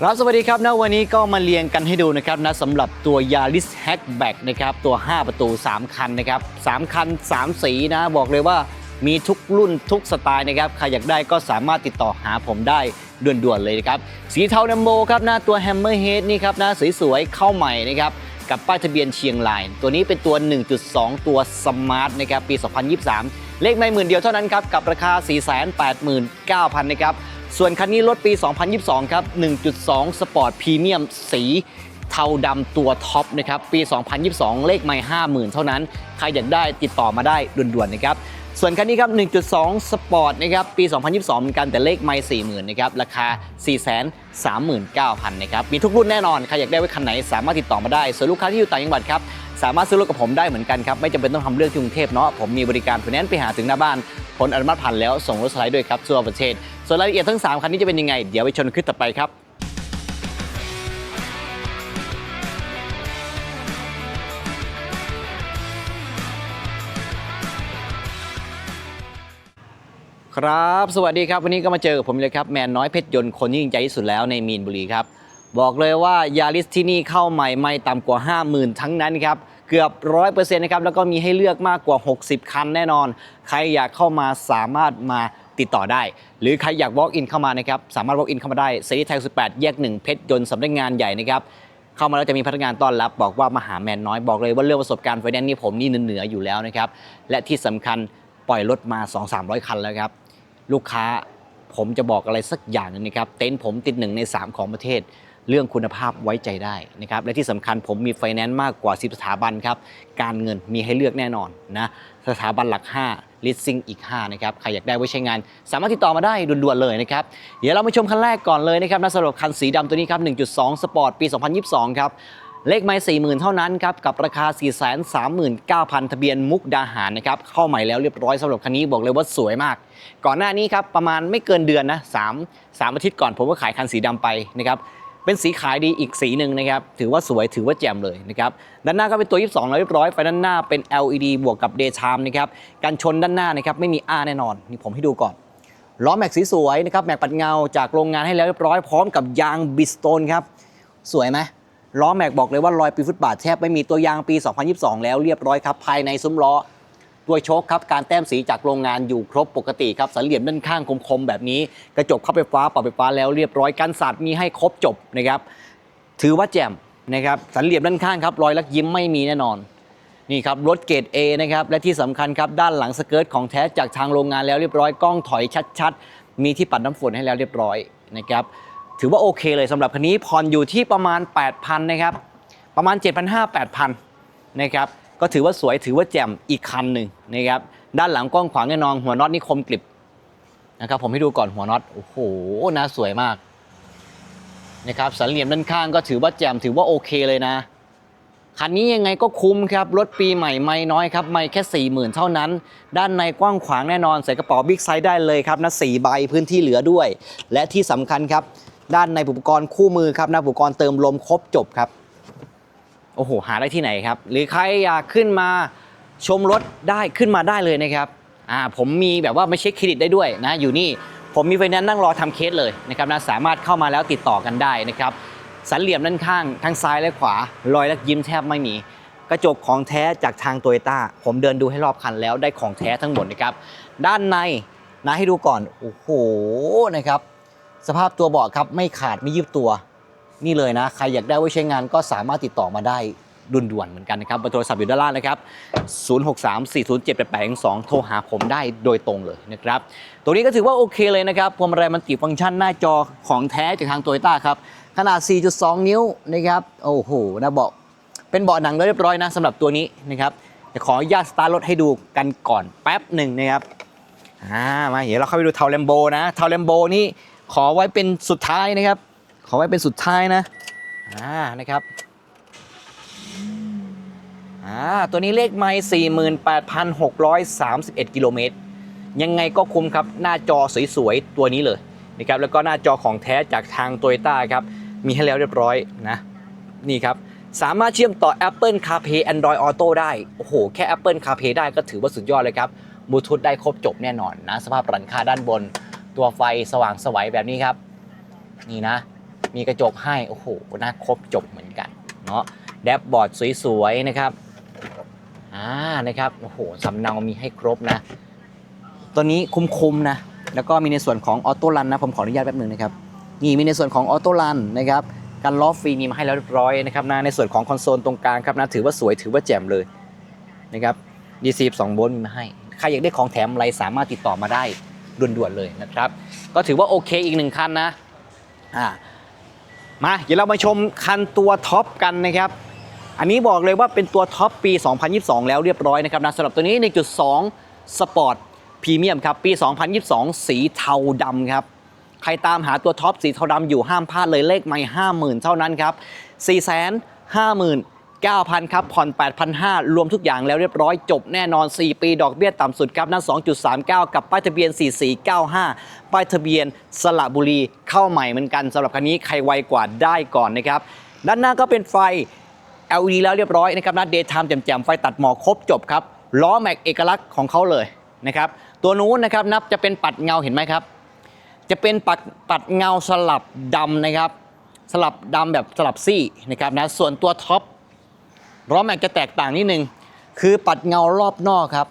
ครับสวัสดีครับนะวันนี้ก็มาเรียงกันให้ดูนะครับนะสำหรับตัว Yaris Hatchback นะครับตัว 5 ประตู 3 คันนะครับ3คัน 3 สีนะบอกเลยว่ามีทุกรุ่นทุกสไตล์นะครับใครอยากได้ก็สามารถติดต่อหาผมได้ด่วนๆเลยนะครับสีเทาดัมโบครับน้าตัว Hammerhead นี่ครับนะสวยๆเข้าใหม่นะครับกับป้ายทะเบียนเชียงราย ตัวนี้เป็นตัว 1.2 ตัวสมาร์ทนะครับปี 2023 เลขไม่หมื่นเดียวเท่านั้นครับกับราคา 489,000 นะครับ ส่วนคันนี้รถปี 2022 ครับ 1.2 สปอร์ตพรีเมียมสีเทาดำตัวท็อปนะครับ ปี 2022 เลขไม่ 50,000 เท่านั้น ใครอยากได้ติดต่อมาได้ด่วนๆนะครับ ส่วนคันนี้ครับ 1.2 สปอร์ตนะครับ ปี 2022 เหมือนกันแต่เลขไม่40,000 นะครับ ราคา 439,000 นะครับ มีทุกรุ่นแน่นอน ใครอยากได้ไว้คันไหนสามารถติดต่อมาได้ ส่วนลูกค้าที่อยู่ต่างจังหวัดครับ สามารถซื้อรถกับผมได้เหมือนกันครับ ไม่จำเป็นต้องทำเรื่องที่กรุงเทพเนาะ ผมมีบริการไฟแนนซ์ไปหาถึงหน้าบ้าน ผลอนุมัติผ่านแล้วส่งรถสไลด์ด้วยครับทั่วประเทศ ส่วนรายละเอียดทั้ง 3 คันนี้จะเป็นยังไง เดี๋ยวไปชนคลิปต่อไปครับ ครับ สวัสดีครับ วันนี้ก็มาเจอกับผมเลยครับ แมนน้อยเพชรยนต์คนที่ยิ่งใจที่สุดแล้วในมีนบุรีครับ บอกเลยว่ายาริสที่นี่เข้าใหม่ไม่ต่ำกว่า 50,000 ทั้งนั้นครับ เกือบ 100%นะครับ แล้วก็มีให้เลือกมากกว่า 60 คันแน่นอน ใครอยากเข้ามาสามารถมาติดต่อได้ หรือใครอยาก walk in เข้ามานะครับ สามารถ walk in เข้ามาได้เซรีไทย18 แยก 1 เพชรยนต์สำนักงานใหญ่นะครับเข้ามาแล้วจะมีพนักงานต้อนรับ บอกว่ามาหาแมนน้อยบอกเลยว่าเรื่องประสบการณ์ไฟแนนซ์นี่ผมนี่เหนือๆอยู่แล้วนะครับและที่สำคัญปล่อยรถมา 2-300 คันแล้วครับ ลูกค้าผมจะบอกอะไรสักอย่างนึงนะครับ เต็นท์ผมติดหนึ่งใน 3 ของประเทศ เรื่องคุณภาพไว้ใจได้นะครับ และที่สำคัญผมมีไฟแนนซ์มากกว่า 10 สถาบันครับ การเงินมีให้เลือกแน่นอนนะ สถาบันหลัก5ลิสซิ่งอีก 5 นะครับ ใครอยากได้ไว้ใช้งาน สามารถติดต่อมาได้ด่วนๆเลยนะครับ เดี๋ยวเรามาชมคันแรกก่อนเลยนะครับนะสำหรับคันสีดำตัวนี้ครับ 1.2 สปอร์ตปี 2022 ครับ เลขไม่40,000 เท่านั้นครับกับราคา 439,000 ทะเบียนมุกดาหารนะครับเข้าใหม่แล้วเรียบร้อยสำหรับคันนี้บอกเลยว่าสวยมาก ก่อนหน้านี้ครับประมาณไม่เกินเดือนนะ3 3อาทิตย์ก่อนผมก็ขายคันสีดำไปนะครับเป็นสีขายดีอีกสีหนึ่งนะครับ ถือว่าสวยถือว่าแจ่มเลยนะครับ ด้านหน้าก็เป็นตัว 22แล้วเรียบร้อย ไฟด้านหน้าเป็น LED บวกกับ Daytime นะครับ การชนด้านหน้านะครับไม่มีอ้าแน่นอน นี่ผมให้ดูก่อน ล้อแม็กสีสวยนะครับ แม็กปัดเงาจากโรงงานให้แล้วเรียบร้อย พร้อมกับยางบิสโตนครับ สวยไหม ล้อแม็กบอกเลยว่ารอยปีฟุตบาทแทบไม่มีตัวยางปี 2022 แล้วเรียบร้อยครับภายในซุ้มล้อด้วโชคครับการแต้มสีจากโรงงานอยู่ครบปกติครับสันเหลี่ยมด้านข้างคมๆแบบนี้ กระจกเข้าไฟฟ้าปรับไฟฟ้าแล้วเรียบร้อยกันสาดมีให้ครบจบนะครับถือว่าแจ่มนะครับสันเหลี่ยมด้านข้างครับรอยลักยิ้มไม่มีแน่นอนนี่ครับรถเกรด A นะครับและที่สำคัญครับด้านหลังสเกิร์ตของแท้จากทางโรงงานแล้วเรียบร้อยกล้องถอยชัด ๆ มีที่ปัดน้ำฝนให้แล้วเรียบร้อยนะครับ ถือว่าโอเคเลยสำหรับคันนี้ผ่อนอยู่ที่ประมาณ 8,000นะครับ ประมาณ 7,500 8,000นะครับ ก็ถือว่าสวยถือว่าแจ่มอีกคันหนึ่งนะครับ ด้านหลังกว้างขวางแน่นอนหัวน็อตนี่คมกริบนะครับ ผมให้ดูก่อนหัวน็อต โอ้โหน่าสวยมากนะครับสันเหลี่ยมด้านข้างก็ถือว่าแจ่มถือว่าโอเคเลยนะ คันนี้ยังไงก็คุ้มครับรถปีใหม่ไม่น้อยครับไม่แค่ 40,000 เท่านั้น ด้านในกว้างขวางแน่นอนใส่กระเป๋าบิ๊กไซส์ได้เลยครับนะสี่ใบพื้นที่เหลือด้วย และที่สำคัญครับ ด้านในอุปกรณ์คู่มือครับนะอุปกรณ์เติมลมครบจบครับ โอ้โห หาได้ที่ไหนครับ หรือใครอยากขึ้นมาชมรถได้ขึ้นมาได้เลยนะครับอ่าผมมีแบบว่าไม่เช็คเครดิตได้ด้วยนะ อยู่นี่ผมมีไฟแนนซ์นั่งรอทำเคสเลยนะครับนะสามารถเข้ามาแล้วติดต่อกันได้นะครับสันเหลี่ยมด้านข้างทั้งซ้ายและขวา รอยและยิ้มแทบไม่มี กระจกของแท้จากทางโตโยต้าผมเดินดูให้รอบคันแล้วได้ของแท้ทั้งหมดนะครับ ด้านในนะให้ดูก่อน โอ้โหนะครับ สภาพตัวเบาะครับไม่ขาดไม่ยืบตัว นี่เลยนะ ใครอยากได้ไว้ใช้งานก็สามารถติดต่อมาได้ด่วนๆเหมือนกันนะครับเบอร์โทรศัพท์อยู่ด้านล่างนะครับ 0634078822 โทรหาผมได้โดยตรงเลยนะครับ ตัวนี้ก็ถือว่าโอเคเลยนะครับพวงมาลัยมันติฟังก์ชันหน้าจอของแท้จากทางโตโยต้าครับ ขนาด 4.2 นิ้วนะครับ โอ้โหนะเบาะเป็นเบาะหนังเรียบร้อยนะสำหรับตัวนี้นะครับจะขออนุญาตสตาร์ทรถให้ดูกันก่อนแป๊บหนึ่งนะครับอ่ามาเดี๋ยวเราเข้าไปดูเทาเลมโบนะเทาเลมโบนี่ ขอไว้เป็นสุดท้ายนะครับ ขอไว้เป็นสุดท้ายนะอ่านะครับอ่าตัวนี้เลขไม่48,631 กิโลเมตรยังไงก็คุ้มครับหน้าจอสวยๆ ตัวนี้เลยนะครับแล้วก็หน้าจอของแท้จากทาง t o y ยต้าครับ มีให้แล้วเรียบร้อยนะนี่ครับ สามารถเชื่อมต่อ Apple CarPlay Android Auto ได้ โอ้โห แค่ Apple CarPlay ได้ก็ถือว่าสุดยอดเลยครับบลูทูธได้ครบจบแน่นอนนะ สภาพหลังคาด้านบน ตัวไฟสว่างสวัยแบบนี้ครับ นี่นะ มีกระจกให้ โอ้โหน่าครบจบเหมือนกันเนาะแดชบอร์ดสวย ๆ นะครับอ่านะครับโอ้โหสำเนามีให้ครบนะ ตัวนี้คุ้มๆนะ แล้วก็มีในส่วนของออโต้รันนะ ผมขออนุญาตแป๊บหนึ่งนะครับ นี่มีในส่วนของออโต้รันนะครับการล้อฟรีมีมาให้แล้วเรียบร้อยนะครับนะในส่วนของคอนโซลตรงกลางครับนะถือว่าสวยถือว่าแจ่มเลยนะครับ DC 2โวลต์มีมาให้ ใครอยากได้ของแถมอะไรสามารถติดต่อมาได้ ด่วนๆเลยนะครับ ก็ถือว่าโอเคอีกหนึ่งคันนะอ่ามาเดี๋ยวเรามาชมคันตัวท็อปกันนะครับ อันนี้บอกเลยว่าเป็นตัวท็อปปี 2022 แล้วเรียบร้อยนะครับนะสำหรับตัวนี้1.2สปอร์ตพรีเมียมครับปี 2022 สีเทาดำครับใครตามหาตัวท็อปสีเทาดำอยู่ห้ามพลาดเลยเลขไม่50,000เท่านั้นครับ 9,000ครับผ่อน 8,500 รวมทุกอย่างแล้วเรียบร้อยจบแน่นอน 4 ปีดอกเบี้ยต่ำสุดครับนั่น 2.39 กับป้ายทะเบียน 4495 ป้ายทะเบียนสระบุรีเข้าใหม่เหมือนกันสำหรับคันนี้ใครไวกว่าได้ก่อนนะครับ ด้านหน้าก็เป็นไฟ LED แล้วเรียบร้อยนะครับนะ Daytime แจ่มๆ ไฟตัดหมอกครบจบครับล้อแม็กเอกลักษณ์ของเขาเลยนะครับตัวนู้นนะครับนับจะเป็นปัดเงาเห็นไหมครับ จะเป็นปัดปัดเงาสลับดำนะครับ สลับดำแบบสลับซี่นะครับนะส่วนตัวท็อป ล้อแม็กจะแตกต่างนิดนึง คือปัดเงารอบนอกครับ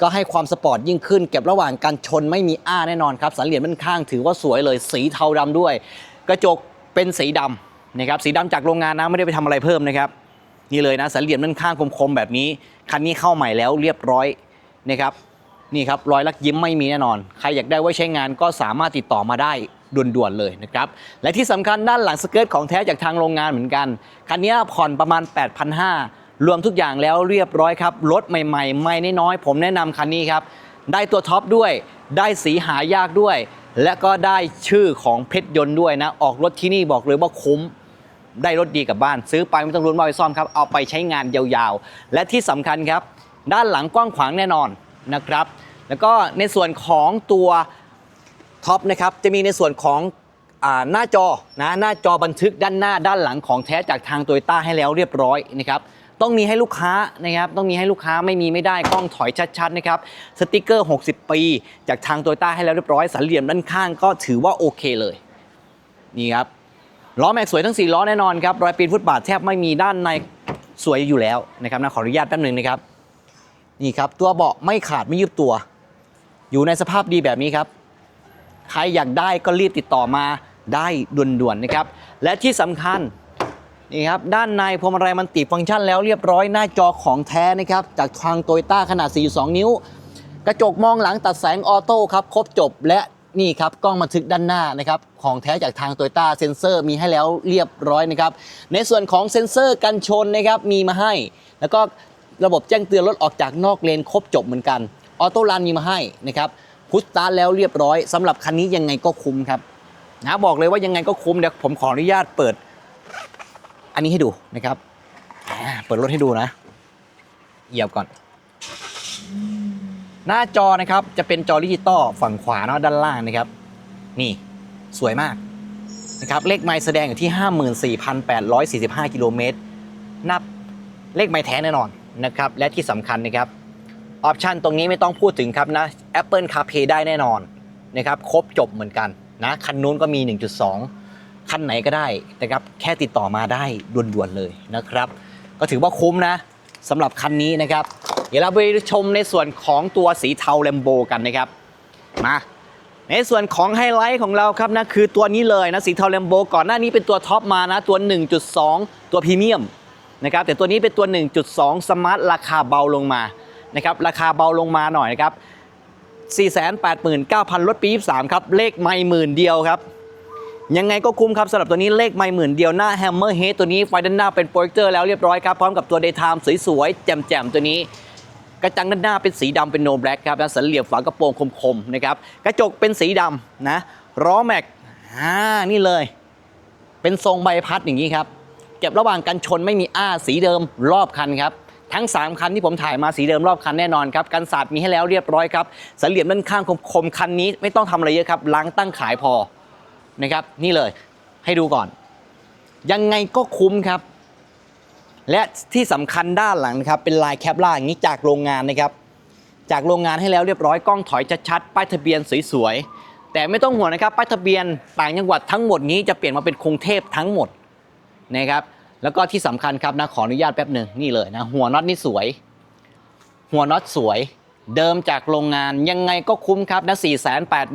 ก็ให้ความสปอร์ตยิ่งขึ้น เก็บระหว่างการชนไม่มีอ้าแน่นอนครับ สันเหรียญด้านข้างถือว่าสวยเลย สีเทาดำด้วย กระจกเป็นสีดำนะครับ สีดำจากโรงงานนะไม่ได้ไปทำอะไรเพิ่มนะครับ นี่เลยนะสันเหลี่ยมด้านข้างคมๆแบบนี้ คันนี้เข้าใหม่แล้วเรียบร้อยนะครับ นี่ครับรอยลักยิ้มไม่มีแน่นอน ใครอยากได้ไว้ใช้งานก็สามารถติดต่อมาได้ด่วนๆเลยนะครับ และที่สำคัญด้านหลังสเกิร์ตของแท้จากทางโรงงานเหมือนกัน คันนี้ผ่อนประมาณ 8,500 รวมทุกอย่างแล้วเรียบร้อยครับ รถใหม่ๆ ไม่น้อยๆ ผมแนะนำคันนี้ครับ ได้ตัวท็อปด้วย ได้สีหายากด้วย และก็ได้ชื่อของเพชรยนต์ด้วยนะ ออกรถที่นี่บอกเลยว่าคุ้มได้รถดีกลับบ้าน ซื้อไปไม่ต้องรุ้นว่าไปซ่อมครับ เอาไปใช้งานยาวๆ และที่สำคัญครับ ด้านหลังกว้างขวางแน่นอนนะครับ แล้วก็ในส่วนของตัวท็อปนะครับจะมีในส่วนของหน้าจอนะหน้าจอบันทึกด้านหน้าด้านหลังของแท้จากทางโตโยต้าให้แล้วเรียบร้อยนะครับต้องมีให้ลูกค้านะครับต้องมีให้ลูกค้าไม่มีไม่ได้กล้องถอยชัดๆนะครับสติกเกอร์ 60 ปี จากทางโตโยต้าให้แล้วเรียบร้อยสันเหลี่ยมด้านข้างก็ถือว่าโอเคเลยนี่ครับล้อแม็กสวยทั้ง 4 ล้อแน่นอนครับรอยปีนฟุตบาทแทบไม่มีด้านในสวยอยู่แล้วนะครับนะขออนุญาตแป๊บหนึงนะครับนี่ครับตัวเบาะไม่ขาดไม่ยุบตัว อยู่ในสภาพดีแบบนี้ครับ ใครอยากได้ก็รีบติดต่อมาได้ด่วนๆนะครับ และที่สำคัญนี่ครับด้านในพวงมาลัยมันติดฟังก์ชันแล้วเรียบร้อยหน้าจอของแท้นะครับ จากทางโตโยต้าขนาด 42 นิ้ว กระจกมองหลังตัดแสงออโต้ครับครบจบและนี่ครับกล้องบันทึกด้านหน้านะครับของแท้จากทางโตโยต้าเซ็นเซอร์มีให้แล้วเรียบร้อยนะครับ ในส่วนของเซ็นเซอร์กันชนนะครับมีมาให้ แล้วก็ระบบแจ้งเตือนรถออกจากนอกเลนครบจบเหมือนกัน ออโต้รันมีมาให้นะครับพุชสตาร์ทแล้วเรียบร้อยสำหรับคันนี้ยังไงก็คุ้มครับนะบอกเลยว่ายังไงก็คุ้มเดี๋ยวผมขออนุญาตเปิด อันนี้ให้ดูนะครับเปิดรถให้ดูนะเหยียบก่อน หน้าจอนะครับจะเป็นจอดิจิตอลฝั่งขวาเนาะด้านล่างนะครับ นี่สวยมากนะครับเลขไมล์แสดงอยู่ที่ 54,845 กิโลเมตรนับเลขไมล์แท้แน่นอนนะครับและที่สำคัญนะครับ ออปชันตรงนี้ไม่ต้องพูดถึงครับนะ Apple CarPlay ได้แน่นอนนะครับครบจบเหมือนกันนะคันนู้นก็มี 1.2 คันไหนก็ได้นะครับแค่ติดต่อมาได้ด่วนๆเลยนะครับ ก็ถือว่าคุ้มนะสำหรับคันนี้นะครับ เดี๋ยวเราไปชมในส่วนของตัวสีเทาแลมโบกันนะครับมาในส่วนของไฮไลท์ของเราครับนะคือตัวนี้เลยนะสีเทาแลมโบก่อนหน้านี้เป็นตัวท็อปมานะตัว 1.2 ตัวพรีเมียมนะครับแต่ตัวนี้เป็นตัว 1.2 สมาร์ทราคาเบาลงมา นะครับราคาเบาลงมาหน่อยนะครับ 489,000ลดปี 23 ครับ เลขไม่หมื่นเดียวครับ ยังไงก็คุ้มครับสำหรับตัวนี้เลขไม่หมื่นเดียวหน้าแฮมเมอร์เฮดตัวนี้ไฟด้านหน้าเป็นโปรเจคเตอร์แล้วเรียบร้อยครับ พร้อมกับตัว Daytime สวยๆ แจ่มๆ ตัวนี้กระจังด้านหน้าเป็นสีดำเป็นโนแบล็กครับและสันเหลี่ยมฝากระโปรงคมๆนะครับกระจกเป็นสีดำนะล้อแม็กอ่านี่เลย เป็นทรงใบพัดอย่างนี้ครับ เก็บระหว่างกันชนไม่มีอ้าสีเดิมรอบคันครับ ทั้ง 3 คันที่ผมถ่ายมาสีเดิมรอบคันแน่นอนครับกันศาสตร์มีให้แล้วเรียบร้อยครับสันเหลี่ยมด้านข้างคมๆคันนี้ไม่ต้องทำอะไรเยอะครับล้างตั้งขายพอนะครับนี่เลยให้ดูก่อน ยังไงก็คุ้มครับ และที่สำคัญด้านหลังนะครับเป็นลายแคปล่าอย่างนี้จากโรงงานนะครับจากโรงงานให้แล้วเรียบร้อยกล้องถอยชัดๆป้ายทะเบียนสวยๆแต่ไม่ต้องห่วงนะครับป้ายทะเบียนต่างจังหวัดทั้งหมดนี้จะเปลี่ยนมาเป็นกรุงเทพทั้งหมดนะครับ แล้วก็ที่สำคัญครับนะขออนุญาตแป๊บหนึ่งนี่เลยนะหัวน็อตนี่สวย หัวน็อตสวย เดิมจากโรงงานยังไงก็คุ้มครับนะ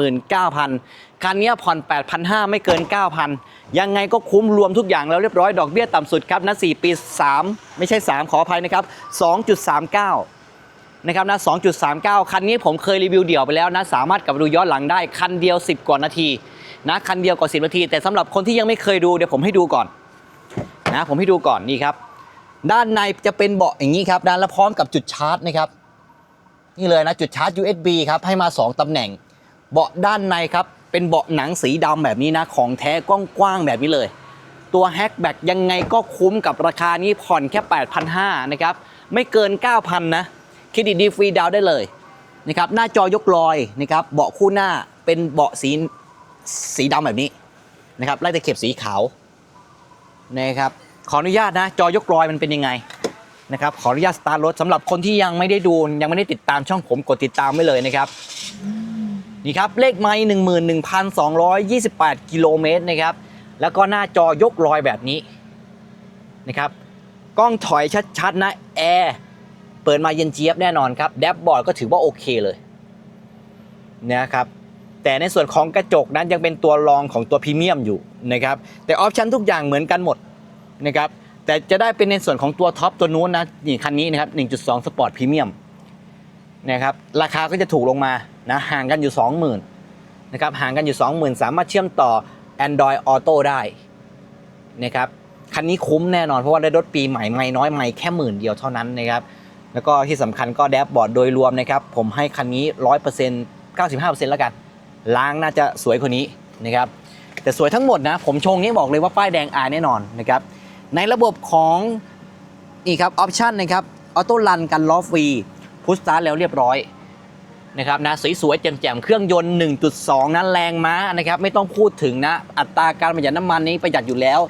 489,000คันนี้ผ่อน 8,500 ไม่เกิน 9,000 ยังไงก็คุ้มรวมทุกอย่างแล้วเรียบร้อยดอกเบี้ยต่ำสุดครับนะ4ปี 3 ไม่ใช่ 3 ขออภัยนะครับ 2.39นะครับนะ2.39 คันนี้ผมเคยรีวิวเดี่ยวไปแล้วนะ สามารถกลับดูย้อนหลังได้ คันเดียว 10 กว่านาทีนะ คันเดียวกว่า 10 นาที แต่สำหรับคนที่ยังไม่เคยดูเดี๋ยวผมให้ดูก่อน นะผมให้ดูก่อนนี่ครับ ด้านในจะเป็นเบาะอย่างนี้ครับด้านละพร้อมกับจุดชาร์จนะครับ นี่เลยนะจุดชาร์จ USB ครับให้มา 2ตำแหน่ง เบาะด้านในครับเป็นเบาะหนังสีดำแบบนี้นะของแท้กว้างๆแบบนี้เลย ตัวแฮชแบ็กยังไงก็คุ้มกับราคานี้ผ่อนแค่8,500นะครับไม่เกิน 9,000นะเครดิตดีฟรีดาวได้เลยนะครับหน้าจอยกลอยนะครับเบาะคู่หน้าเป็นเบาะสีสีดำแบบนี้นะครับไล่ตะเข็บสีขาว นะครับขออนุญาตนะจอยกลอยมันเป็นยังไงนะครับขออนุญาตสตาร์ทรถสำหรับคนที่ยังไม่ได้ดูยังไม่ได้ติดตามช่องผมกดติดตามไว้เลยนะครับนี่ครับเลขไม้หนึ่งหมื่นหนึ่งพันสองร้อยยี่สิบแปดกิโลเมตรนะครับแล้วก็หน้าจอยกลอยแบบนี้นะครับกล้องถอยชัดๆนะแอร์เปิดมาเย็นเจี๊ยบแน่นอนครับแดชบอร์ดก็ถือว่าโอเคเลยนะครับ แต่ในส่วนของกระจกนั้นยังเป็นตัวรองของตัวพรีเมียมอยู่นะครับแต่ออปชันทุกอย่างเหมือนกันหมดนะครับแต่จะได้เป็นในส่วนของตัวท็อปตัวนู้นนะนี่คันนี้นะครับ 1.2 Sport Premium นะครับราคาก็จะถูกลงมานะห่างกันอยู่ 20,000นะครับห่างกันอยู่ 20,000 สามารถเชื่อมต่อ Android Auto ได้นะครับคันนี้คุ้มแน่นอนเพราะว่าได้รถปีใหม่ไม่น้อยไม่แค่หมื่นเดียวเท่านั้นนะครับแล้วก็ที่สำคัญก็แดชบอร์ดโดยรวมนะครับผมให้คันนี้ 100% 95%แล้วกัน ล้างน่าจะสวยกว่านี้นะครับแต่สวยทั้งหมดนะผมชงนี้บอกเลยว่าป้ายแดงอายแน่นอนนะครับในระบบของนี่ครับออปชันนะครับออโต้รันกันล้อฟรีพุชสตาร์ทแล้วเรียบร้อยนะครับนะสวยๆแจ่มๆเครื่องยนต์ 1.2 นั้นแรงม้านะครับไม่ต้องพูดถึงนะอัตราการประหยัดน้ำมันนี้ประหยัดอยู่แล้ว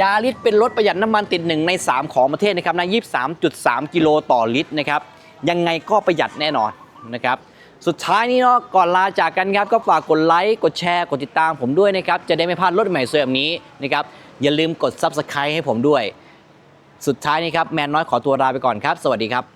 ยาริสเป็นรถประหยัดน้ำมันติดหนึ่งใน 3 ของประเทศนะครับนะ23.3 กิโลต่อลิตรนะครับยังไงก็ประหยัดแน่นอนนะครับ สุดท้ายนี้เนาะก่อนลาจากกันครับก็ฝากกดไลค์กดแชร์กดติดตามผมด้วยนะครับจะได้ไม่พลาดรถใหม่สวยแบบนี้นะครับอย่าลืมกด Subscribe ให้ผมด้วย สุดท้ายนี้ครับแมนน้อยขอตัวลาไปก่อนครับ สวัสดีครับ